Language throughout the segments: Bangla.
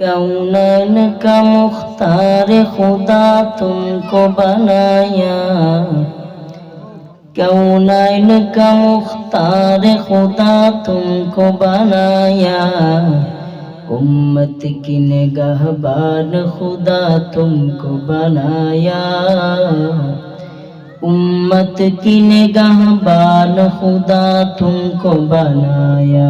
कौनैन का मुख्तार खुदा तुमको बनाया कौनैन का मुख्तार खुदा तुमको बनाया उम्मत की निगहबान खुदा तुमको बनाया उम्मत की निगहबान खुदा तुमको बनाया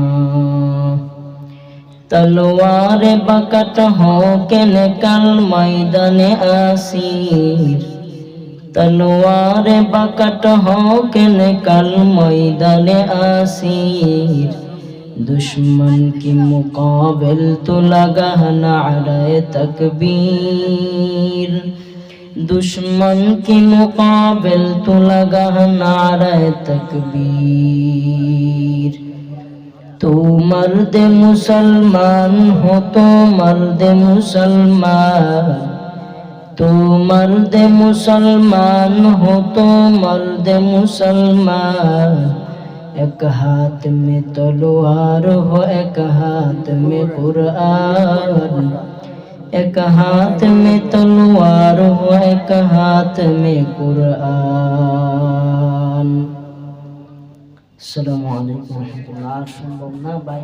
তলোয়ার বাকাট হকেন কাল ময়দানে আসির তলোয়ার বাকাট হকেন কাল ময়দানে আসির দুশ্মন কি মুকাবিল তো লাগা নারায় তকবীর दुश्मन के मुकाबिल तो लगा नारा तकबीर মর্দে মুসলমান হো তো মর্দে মুসলমান। তু মর্দে মুসলমান হো তো মর্দে মুসলমান। এক হাত মে তলোয়ার হো, এক হাত মে কুরআন। এক হাত মে তলোয়ার হো, এক হাত মে কুরআন। আসসালামু আলাইকুম রহমতুল্লাহ। সম্ভব না ভাই